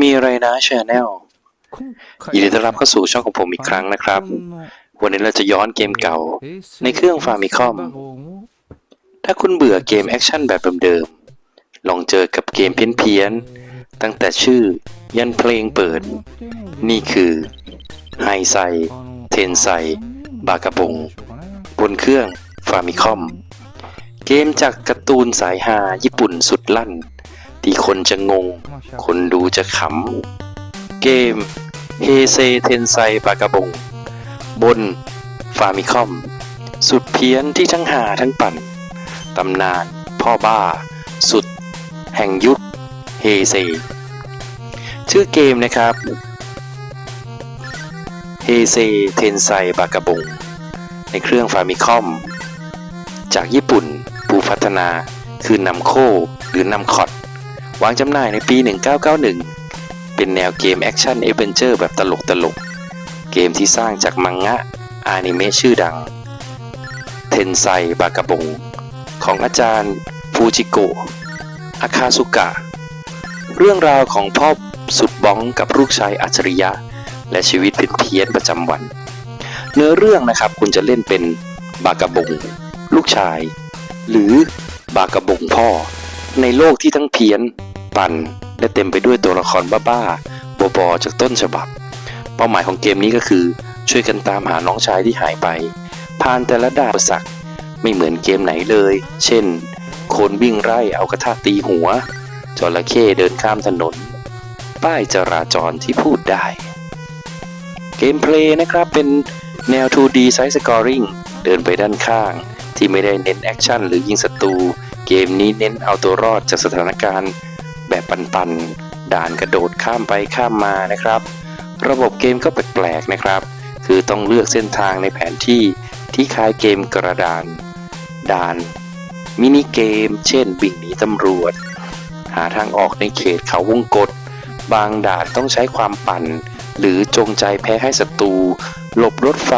มีอะไรนะชาแนลยินดีต้อนรับเข้าสู่ช่องของผมอีกครั้งนะครับ วันนี้เราจะย้อนเกมเก่า ในเครื่อง Famicom ถ้าคุณเบื่อเกมแอคชั่นแบบเดิมๆ ลองเจอกับเกมเพี้ยนๆ ตั้งแต่ชื่อยันเพลงเปิด นี่คือไฮไซเทนไซบากาบง บนเครื่อง Famicom เกมจากการ์ตูนสายฮาญี่ปุ่นสุดลั่น ที่คนจะงง คนดูจะขำ เกมเฮเซเทนไซบากาบง บนฟามิคอม สุดเพี้ยนที่ทั้งหาทั้งปั่น ตำนานพ่อบ้า สุด แห่งยุคเฮเซชื่อเกมนะครับเฮเซเทนไซบากาบง ในเครื่องฟามิคอม จากญี่ปุ่น ผู้พัฒนาคือนำโคหรือนำคอด วางจำหน่ายในปี 1991 เป็นแนวเกมแอคชั่นเอเวนเจอร์แบบตลกตลกๆเกมที่สร้างจากมังงะอนิเมะชื่อดัง เทนไซบากาบง ของอาจารย์ฟูจิโกะอาคาสุกะ เรื่องราวของพ่อสุดบ้องกับลูกชายอัจฉริยะ และชีวิตเป็นเพี้ยนประจำวัน เนื้อเรื่องนะครับคุณจะเล่นเป็นบากาบง ลูกชาย หรือบากาบงพ่อในโลกที่ทั้งเพี้ยน ปั่นและเต็มไปด้วยตัวละครบ้าๆ บอๆ จากต้นฉบับ เป้าหมายของเกมนี้ก็คือ ช่วยกันตามหาน้องชายที่หายไป ผ่านแต่ละด่านอุปสรรคไม่เหมือนเกมไหนเลย เช่น โคนวิ่งไล่เอากระทะตีหัว จระเข้เดินข้ามถนน ป้ายจราจรที่พูดได้ เกมเพลย์นะครับเป็นแนว 2D Side Scoring เดินไปด้านข้าง ที่ไม่ได้เน้นแอคชั่นหรือยิงศัตรู เกมนี้เน้นเอาตัวรอดจากสถานการณ์ ปันๆ ด่านกระโดดข้ามไปข้ามมานะครับ ระบบเกมก็แปลกๆนะครับ คือต้องเลือกเส้นทางในแผนที่ที่คล้ายเกมกระดาน ด่าน มินิเกม เช่นวิ่งหนีตำรวจ หาทางออกในเขตเขาวงกฏบางด่านต้องใช้ความปั่น หรือจงใจแพ้ให้ศัตรู หลบรถไฟ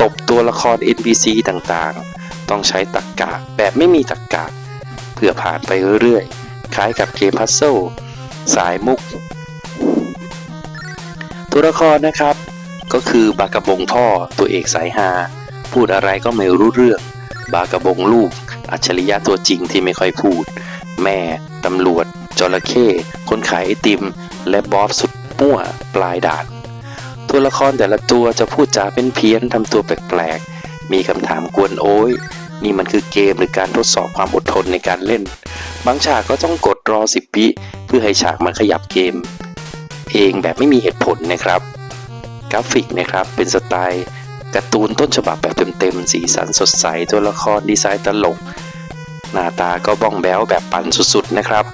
ตบตัวละคร NPC ต่างๆ ต้องใช้ตักกะแบบไม่มีตักกะเพื่อผ่านไปเรื่อยๆ คล้ายกับเกมพัซเซิลสายมุก ตัวละครนะครับ ก็คือบากระบงพ่อตัวเอกสายฮาพูดอะไรก็ไม่รู้เรื่อง บากระบงลูก อัจฉริยะตัวจริงที่ไม่ค่อยพูด แม่ ตำรวจ จระเข้คนขายไอติม และบอสสุดมั่วปลายด่านตัวละครแต่ละตัวจะพูดจาเป็นเพี้ยนทำตัวแปลกๆ มีคำถามกวนโอ้ย นี่มันคือเกมหรือการทดสอบความอดทนในการเล่น บางฉากก็ต้องกดรอสิบวิเพื่อให้ฉากมันขยับเกม เองแบบไม่มีเหตุผลนะครับ กราฟิกนะครับเป็นสไตล์การ์ตูนต้นฉบับแบบเต็มๆสีสันสดใสตัวละครดีไซน์ตลก หน้าตาก็บ้องแบ้วแบบปั่นสุดๆนะครับ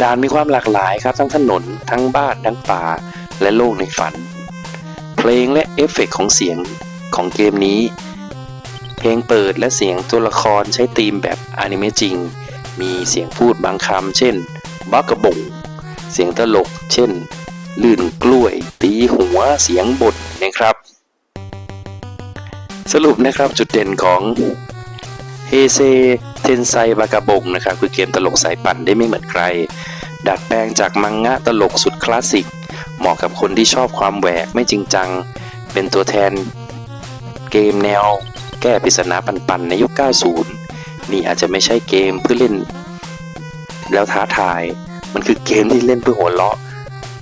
ด่านมีความหลากหลายครับทั้งถนนทั้งบ้านทั้งป่าและโลกในฝัน เพลงและเอฟเฟกต์ของเสียงของเกมนี้ เพลงเปิดและเสียงตัวละครใช้ธีมแบบอนิเมะจริง มีเสียงพูดบางคำเช่น บักกระบงเสียงตลก เช่น ลื่นกล้วย ตีหัวเสียงบทนะครับ สรุปนะครับจุดเด่นของเฮเซเทนไซบากาบงนะครับคือเกมตลกสายปั่นได้ไม่เหมือนใคร ดัดแปลงจากมังงะตลกสุดคลาสสิก เหมาะกับคนที่ชอบความแหวกไม่จริงจัง เป็นตัวแทนเกมแนวแก้ปริศนาปันๆในยุค 90 นี่อาจจะไม่ใช่เกมเพื่อเล่น แล้วท้าทาย มันคือเกมที่เล่นเพื่อหัวเราะ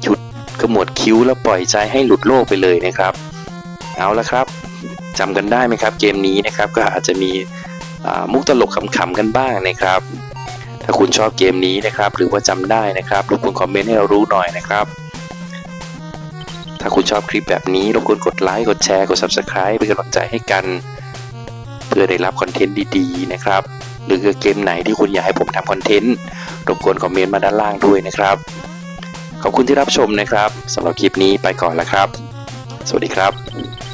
หยุดขมวดคิ้วแล้วปล่อยใจให้หลุดโลกไปเลยนะครับ เอาละครับจำกันได้ไหมครับ เกมนี้นะครับก็อาจจะมีมุกตลกขำๆกันบ้างนะครับ ถ้าคุณชอบเกมนี้นะครับ หรือว่าจำได้นะครับรบกวนคอมเมนต์ให้เรารู้หน่อยนะครับถ้าคุณชอบคลิปแบบนี้รบกวนกดไลค์ กดแชร์ กด Subscribe เป็นกำลังใจให้กัน เพื่อได้รับคอนเทนต์ดี ๆ นะครับ หรือเกมไหนที่คุณอยากให้ผมทำคอนเทนต์รบกวนคอมเมนต์มาด้านล่างด้วยนะครับ ขอบคุณที่รับชมนะครับสำหรับคลิปนี้ไปก่อนแล้วครับ สวัสดีครับ